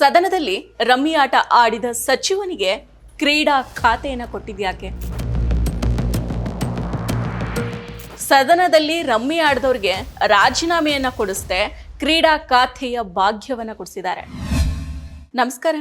ಸದನದಲ್ಲಿ ರಮ್ಮಿ ಆಟ ಆಡಿದ ಸಚಿವನಿಗೆ ಕ್ರೀಡಾ ಖಾತೆಯನ್ನು ಕೊಟ್ಟಿದ್ಯಾಕೆ ಸದನದಲ್ಲಿ ರಮ್ಮಿ ಆಡಿದವ್ರಿಗೆ ರಾಜೀನಾಮೆಯನ್ನ ಕೊಡಿಸ್ದೆ ಕ್ರೀಡಾ ಖಾತೆಯ ಭಾಗ್ಯವನ್ನ ಕೊಡಿಸಿದ್ದಾರೆ. ನಮಸ್ಕಾರ.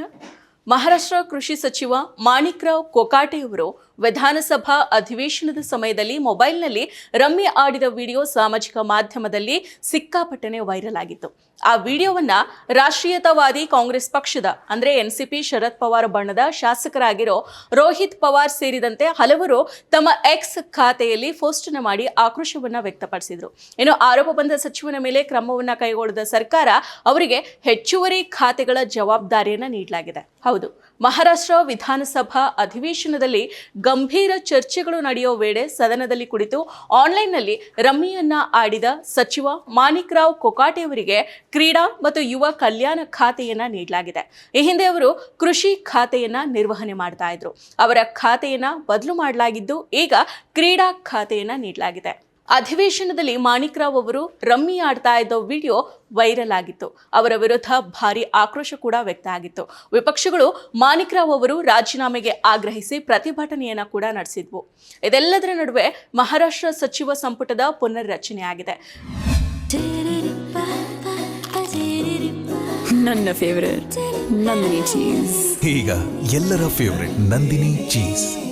ಮಹಾರಾಷ್ಟ್ರ ಕೃಷಿ ಸಚಿವ ಮಾಣಿಕ್ರಾವ್ ಕೊಕಾಟೆಯವರು ವಿಧಾನಸಭಾ ಅಧಿವೇಶನದ ಸಮಯದಲ್ಲಿ ಮೊಬೈಲ್ನಲ್ಲಿ ರಮ್ಮಿ ಆಡಿದ ವಿಡಿಯೋ ಸಾಮಾಜಿಕ ಮಾಧ್ಯಮದಲ್ಲಿ ಸಿಕ್ಕಾಪಟ್ಟನೆ ವೈರಲ್ ಆಗಿತ್ತು. ಆ ವಿಡಿಯೋವನ್ನ ರಾಷ್ಟ್ರೀಯತಾವಾದಿ ಕಾಂಗ್ರೆಸ್ ಪಕ್ಷದ, ಅಂದ್ರೆ ಎನ್ಸಿಪಿ ಶರದ್ ಪವಾರ್ ಬಣ್ಣದ ಶಾಸಕರಾಗಿರೋ ರೋಹಿತ್ ಪವಾರ್ ಸೇರಿದಂತೆ ಹಲವರು ತಮ್ಮ ಎಕ್ಸ್ ಖಾತೆಯಲ್ಲಿ ಪೋಸ್ಟ್ನ ಮಾಡಿ ಆಕ್ರೋಶವನ್ನ ವ್ಯಕ್ತಪಡಿಸಿದ್ರು. ಇನ್ನು ಆರೋಪ ಬಂದ ಸಚಿವನ ಮೇಲೆ ಕ್ರಮವನ್ನ ಕೈಗೊಳ್ಳದ ಸರ್ಕಾರ ಅವರಿಗೆ ಹೆಚ್ಚುವರಿ ಖಾತೆಗಳ ಜವಾಬ್ದಾರಿಯನ್ನ ನೀಡಲಾಗಿದೆ. ಹೌದು ಮಹಾರಾಷ್ಟ್ರ ವಿಧಾನಸಭಾ ಅಧಿವೇಶನದಲ್ಲಿ ಗಂಭೀರ ಚರ್ಚೆಗಳು ನಡೆಯುವ ವೇಳೆ ಸದನದಲ್ಲಿ ಕುಳಿತು ಆನ್ಲೈನ್ನಲ್ಲಿ ರಮ್ಮಿಯನ್ನ ಆಡಿದ ಸಚಿವ ಮಾಣಿಕ್ರಾವ್ ಕೊಕಾಟೆ ಅವರಿಗೆ ಕ್ರೀಡಾ ಮತ್ತು ಯುವ ಕಲ್ಯಾಣ ಖಾತೆಯನ್ನ ನೀಡಲಾಗಿದೆ. ಈ ಹಿಂದೆ ಅವರು ಕೃಷಿ ಖಾತೆಯನ್ನ ನಿರ್ವಹಣೆ ಮಾಡ್ತಾ ಇದ್ರು. ಅವರ ಖಾತೆಯನ್ನ ಬದಲು ಮಾಡಲಾಗಿದ್ದು ಈಗ ಕ್ರೀಡಾ ಖಾತೆಯನ್ನ ನೀಡಲಾಗಿದೆ. ಅಧಿವೇಶನದಲ್ಲಿ ಮಾಣಿಕ್ರಾವ್ ಅವರು ರಮ್ಮಿ ಆಡ್ತಾ ಇದ್ದ ವಿಡಿಯೋ ವೈರಲ್ ಆಗಿತ್ತು. ಅವರ ವಿರುದ್ಧ ಭಾರಿ ಆಕ್ರೋಶ ಕೂಡ ವ್ಯಕ್ತ ಆಗಿತ್ತು. ವಿಪಕ್ಷಗಳು ಮಾಣಿಕ್ರಾವ್ ಅವರು ರಾಜೀನಾಮೆಗೆ ಆಗ್ರಹಿಸಿ ಪ್ರತಿಭಟನೆಯನ್ನ ಕೂಡ ನಡೆಸಿದ್ವು. ಇದೆಲ್ಲದರ ನಡುವೆ ಮಹಾರಾಷ್ಟ್ರ ಸಚಿವ ಸಂಪುಟದ ಪುನರ್ರಚನೆಯಾಗಿದೆ. ನನ್ನ ಫೇವರೇಟ್ ನಂದಿನಿ ಚೀಸ್ ಈಗ ಎಲ್ಲರ ಫೇವರೆಟ್ ನಂದಿನಿ ಚೀಸ್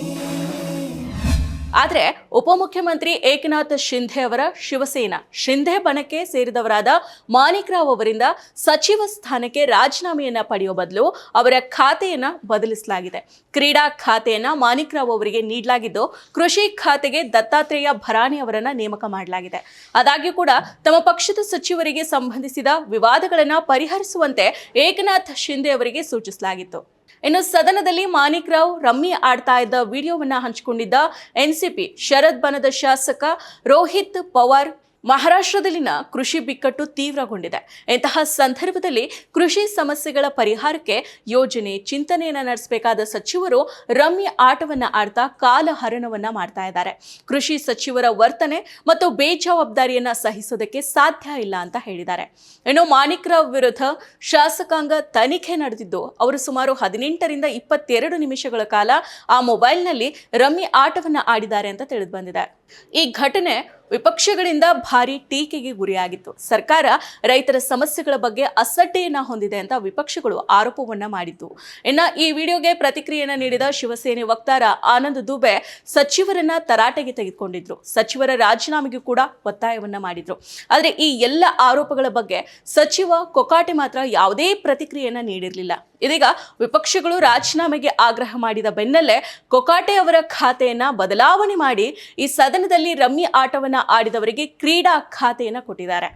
ಆದರೆ ಉಪಮುಖ್ಯಮಂತ್ರಿ ಏಕನಾಥ್ ಶಿಂಧೆ ಅವರ ಶಿವಸೇನಾ, ಶಿಂಧೆ ಬಣಕ್ಕೆ ಸೇರಿದವರಾದ ಮಾಣಿಕ್ರಾವ್ ಅವರಿಂದ ಸಚಿವ ಸ್ಥಾನಕ್ಕೆ ರಾಜೀನಾಮೆಯನ್ನು ಪಡೆಯುವ ಬದಲು ಅವರ ಖಾತೆಯನ್ನು ಬದಲಿಸಲಾಗಿದೆ. ಕ್ರೀಡಾ ಖಾತೆಯನ್ನ ಮಾಣಿಕ್ರಾವ್ ಅವರಿಗೆ ನೀಡಲಾಗಿದ್ದು ಕೃಷಿ ಖಾತೆಗೆ ದತ್ತಾತ್ರೇಯ ಭರಾಣಿ ಅವರನ್ನು ನೇಮಕ ಮಾಡಲಾಗಿದೆ. ಆದಾಗ್ಯೂ ಕೂಡ ತಮ್ಮ ಪಕ್ಷದ ಸಚಿವರಿಗೆ ಸಂಬಂಧಿಸಿದ ವಿವಾದಗಳನ್ನು ಪರಿಹರಿಸುವಂತೆ ಏಕನಾಥ್ ಶಿಂಧೆ ಅವರಿಗೆ ಸೂಚಿಸಲಾಗಿತ್ತು. ಇನ್ನು ಸದನದಲ್ಲಿ ಮಾನಿಕ್ ರಾವ್ ರಮ್ಮಿ ಆಡ್ತಾ ಇದ್ದ ವಿಡಿಯೋವನ್ನ ಹಂಚಿಕೊಂಡಿದ್ದ ಎನ್ಸಿಪಿ ಶರದ್ ಬನದ ಶಾಸಕ ರೋಹಿತ್ ಪವಾರ್ ಮಹಾರಾಷ್ಟ್ರದಲ್ಲಿನ ಕೃಷಿ ಬಿಕ್ಕಟ್ಟು ತೀವ್ರಗೊಂಡಿದೆ. ಇಂತಹ ಸಂದರ್ಭದಲ್ಲಿ ಕೃಷಿ ಸಮಸ್ಯೆಗಳ ಪರಿಹಾರಕ್ಕೆ ಯೋಜನೆ, ಚಿಂತನೆಯನ್ನ ನಡೆಸಬೇಕಾದ ಸಚಿವರು ರಮ್ಯ ಆಟವನ್ನ ಆಡ್ತಾ ಕಾಲಹರಣವನ್ನ ಮಾಡ್ತಾ ಇದ್ದಾರೆ. ಕೃಷಿ ಸಚಿವರ ವರ್ತನೆ ಮತ್ತು ಬೇಜವಾಬ್ದಾರಿಯನ್ನ ಸಹಿಸೋದಕ್ಕೆ ಸಾಧ್ಯ ಇಲ್ಲ ಅಂತ ಹೇಳಿದ್ದಾರೆ. ಇನ್ನು ಮಾಣಿಕ್ ರಾವ್ ವಿರುದ್ಧ ಶಾಸಕಾಂಗ ತನಿಖೆ ನಡೆದಿದ್ದು, ಅವರು ಸುಮಾರು ಹದಿನೆಂಟರಿಂದ ಇಪ್ಪತ್ತೆರಡು ನಿಮಿಷಗಳ ಕಾಲ ಆ ಮೊಬೈಲ್ನಲ್ಲಿ ರಮ್ಮಿ ಆಟವನ್ನ ಆಡಿದ್ದಾರೆ ಅಂತ ತಿಳಿದು ಬಂದಿದೆ. ಈ ಘಟನೆ ವಿಪಕ್ಷಗಳಿಂದ ಭಾರಿ ಟೀಕೆಗೆ ಗುರಿಯಾಗಿತ್ತು. ಸರ್ಕಾರ ರೈತರ ಸಮಸ್ಯೆಗಳ ಬಗ್ಗೆ ಅಸಡ್ಡೆಯನ್ನ ಹೊಂದಿದೆ ಅಂತ ವಿಪಕ್ಷಗಳು ಆರೋಪವನ್ನ ಮಾಡಿತ್ತು ಇನ್ನ ಈ ವಿಡಿಯೋಗೆ ಪ್ರತಿಕ್ರಿಯೆಯನ್ನ ನೀಡಿದ ಶಿವಸೇನೆ ವಕ್ತಾರ ಆನಂದ್ ದುಬೆ ಸಚಿವರನ್ನ ತರಾಟೆಗೆ ತೆಗೆದುಕೊಂಡಿದ್ರು. ಸಚಿವರ ರಾಜೀನಾಮೆಗೂ ಕೂಡ ಒತ್ತಾಯವನ್ನ ಮಾಡಿದ್ರು. ಆದರೆ ಈ ಎಲ್ಲ ಆರೋಪಗಳ ಬಗ್ಗೆ ಸಚಿವ ಕೊಕಾಟೆ ಮಾತ್ರ ಯಾವುದೇ ಪ್ರತಿಕ್ರಿಯೆಯನ್ನ ನೀಡಿರಲಿಲ್ಲ. ಇದೀಗ ವಿಪಕ್ಷಗಳು ರಾಜೀನಾಮೆಗೆ ಆಗ್ರಹ ಮಾಡಿದ ಬೆನ್ನಲ್ಲೇ ಕೊಕಾಟೆ ಅವರ ಖಾತೆಯನ್ನ ಬದಲಾವಣೆ ಮಾಡಿ ಈ ಸದನದಲ್ಲಿ ರಮ್ಮಿ ಆಟವನ್ನ ಆಡಿದವರಿಗೆ ಕ್ರೀಡಾ ಖಾತೆಯನ್ನ ಕೊಟ್ಟಿದ್ದಾರೆ.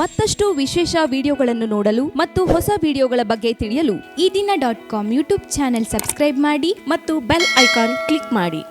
ಮತ್ತಷ್ಟು ವಿಶೇಷ ವಿಡಿಯೋಗಳನ್ನು ನೋಡಲು ಮತ್ತು ಹೊಸ ವಿಡಿಯೋಗಳ ಬಗ್ಗೆ ತಿಳಿಯಲು Ee Dina dot com YouTube channel subscribe ಮಾಡಿ ಮತ್ತು ಬೆಲ್ ಐಕಾನ್ ಕ್ಲಿಕ್ ಮಾಡಿ.